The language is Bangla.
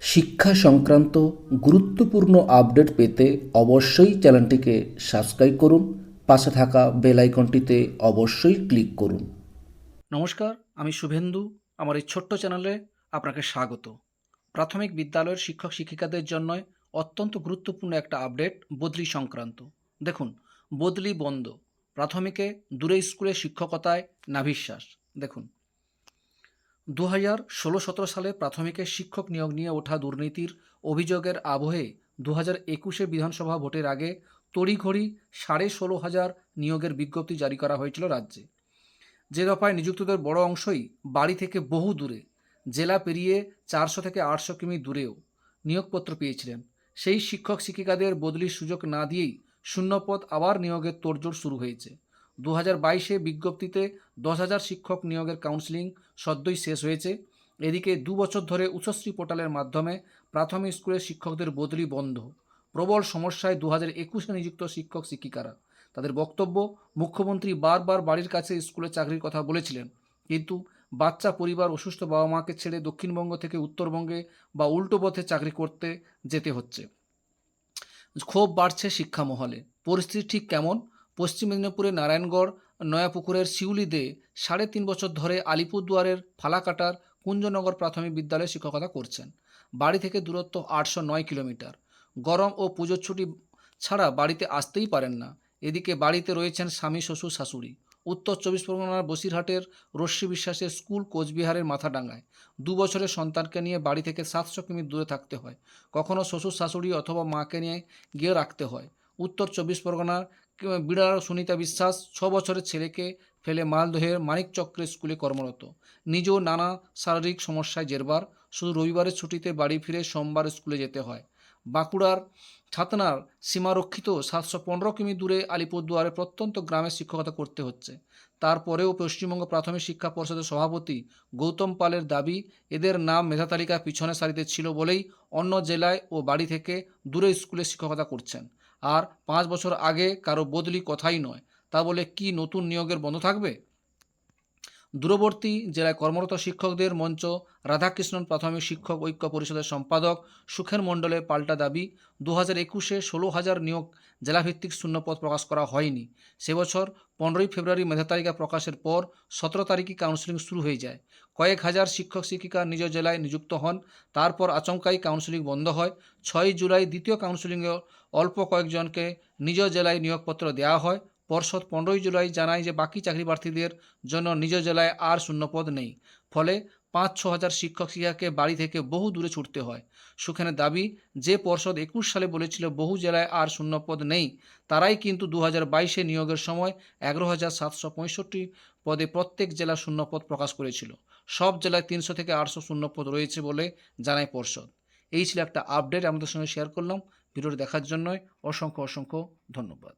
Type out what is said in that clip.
শিক্ষা সংক্রান্ত গুরুত্বপূর্ণ আপডেট পেতে অবশ্যই চ্যানেলটিকে সাবস্ক্রাইব করুন, পাশে থাকা বেল আইকনটিতে অবশ্যই ক্লিক করুন। নমস্কার, আমি শুভেন্দু, আমার এই ছোট্ট চ্যানেলে আপনাকে স্বাগত। প্রাথমিক বিদ্যালয়ের শিক্ষক শিক্ষিকাদের জন্য অত্যন্ত গুরুত্বপূর্ণ একটা আপডেট, বদলি সংক্রান্ত। দেখুন, বদলি বন্ধ, প্রাথমিকে দূরে স্কুলে শিক্ষকতায় নাভিশ্বাস। দেখুন দু হাজার ষোলো সতেরো সালে প্রাথমিকে শিক্ষক নিয়োগ নিয়ে ওঠা দুর্নীতির অভিযোগের আবহে দু হাজার একুশে বিধানসভা ভোটের আগে তড়িঘড়ি সাড়ে ষোলো হাজার নিয়োগের বিজ্ঞপ্তি জারি করা হয়েছিল রাজ্যে। যে দফায় নিযুক্তদের বড় অংশই বাড়ি থেকে বহু দূরে, জেলা পেরিয়ে চারশো থেকে আটশো কিমি দূরেও নিয়োগপত্র পেয়েছিলেন। সেই শিক্ষক শিক্ষিকাদের বদলির সুযোগ না দিয়েই শূন্যপদ আবার নিয়োগের তোড়জোড় শুরু হয়েছে। দু হাজার বাইশে বিজ্ঞপ্তিতে দশ হাজার শিক্ষক নিয়োগের কাউন্সিলিং সদ্যই শেষ হয়েছে। এদিকে দু বছর ধরে উচ্চশ্রী পোর্টালের মাধ্যমে প্রাথমিক স্কুলের শিক্ষকদের বদলি বন্ধ। প্রবল সমস্যায় দু হাজার একুশে নিযুক্ত শিক্ষক, শিক্ষিকারা। তাদের বক্তব্য, মুখ্যমন্ত্রী বারবার বাড়ির কাছে স্কুলে চাকরির কথা বলেছিলেন। কিন্তু বাচ্চা পরিবার অসুস্থ বাবা মাকে ছেড়ে দক্ষিণবঙ্গ থেকে উত্তরবঙ্গে বা উল্টো পথে চাকরি করতে যেতে হচ্ছে। ক্ষোভ বাড়ছে শিক্ষা মহলে পরিস্থিতি ঠিক কেমন? পশ্চিম মেদিনীপুরের নারায়ণগড় নয়াপুকুরের শিউলিতে সাড়ে তিন বছর ধরে আলিপুরদুয়ারের ফালাকাটার কুঞ্জনগর প্রাথমিক বিদ্যালয়ে শিক্ষকতা করছেন। বাড়ি থেকে দূরত্ব আটশো নয় কিলোমিটার। গরম ও পুজোর ছুটি ছাড়া বাড়িতে আসতেই পারেন না। এদিকে বাড়িতে রয়েছেন স্বামী, শ্বশুর, শাশুড়ি। উত্তর চব্বিশ পরগনার বসিরহাটের রশ্মি বিশ্বাসের স্কুল কোচবিহারের মাথাডাঙ্গায়। দু বছরের সন্তানকে নিয়ে বাড়ি থেকে সাতশো কিমি দূরে থাকতে হয়। কখনো শ্বশুর, শাশুড়ি অথবা মাকে নিয়ে গিয়ে রাখতে হয়। উত্তর চব্বিশ পরগনার বিড়ার সুনিতা বিশ্বাস ছ বছরের ছেলেকে ফেলে মালদহের মানিক চক্রের স্কুলে কর্মরত। নিজেও নানা শারীরিক সমস্যায় জেরবার। শুধু রবিবারের ছুটিতে বাড়ি ফিরে সোমবার স্কুলে যেতে হয়। বাঁকুড়ার ছাতনার সীমারক্ষিত সাতশো পনেরো কিমি দূরে আলিপুরদুয়ারে প্রত্যন্ত গ্রামে শিক্ষকতা করতে হচ্ছে। তারপরেও পশ্চিমবঙ্গ প্রাথমিক শিক্ষা পর্ষদের সভাপতি গৌতম পালের দাবি, এদের নাম মেধা তালিকার পিছনের সারিতে ছিল বলেই অন্য জেলায় ও বাড়ি থেকে দূরে স্কুলে শিক্ষকতা করছেন। আর পাঁচ বছর আগে কারও বদলি কথাই নয়। তা বলে কি নতুন নিয়োগের বন্ধ থাকবে? দূরবর্তী জেলায় কর্মরত শিক্ষকদের মঞ্চ রাধাকৃষ্ণন প্রাথমিক শিক্ষক ঐক্য পরিষদের সম্পাদক সুখেন মণ্ডলে পাল্টা দাবি দু হাজার একুশে ষোলো হাজার নিয়োগ জেলাভিত্তিক শূন্যপদ প্রকাশ করা হয়নি। সে বছর পনেরোই ফেব্রুয়ারি মেধা তালিকা প্রকাশের পর সতেরো তারিখে কাউন্সিলিং শুরু হয়ে যায়। কয়েক হাজার শিক্ষক শিক্ষিকা নিজ জেলায় নিযুক্ত হন, তারপর আচমকাই কাউন্সিলিং বন্ধ হয়। ছয়ই জুলাই দ্বিতীয় কাউন্সিলিংয়ে অল্প কয়েকজনকে নিজ জেলায় নিয়োগপত্র দেওয়া হয়। পর্ষদ পনেরোই জুলাই জানায় যে বাকি চাকরি প্রার্থীদের জন্য নিজ জেলায় আর শূন্যপদ নেই। ফলে পাঁচ ছ হাজার শিক্ষক শিক্ষাকে বাড়ি থেকে বহু দূরে ছুটতে হয়। সুখেনের দাবি, যে পর্ষদ একুশ সালে বলেছিল বহু জেলায় আর শূন্যপদ নেই, তারাই কিন্তু দু হাজার বাইশে নিয়োগের সময় এগারো হাজার সাতশো পঁয়ষট্টি পদে প্রত্যেক জেলা শূন্যপদ প্রকাশ করেছিল। সব জেলায় তিনশো থেকে আটশো শূন্যপদ রয়েছে বলে জানায় পর্ষদ। এই ছিল একটা আপডেট আমাদের সঙ্গে শেয়ার করলাম। ভিডিওটি দেখার জন্যই অসংখ্য অসংখ্য ধন্যবাদ।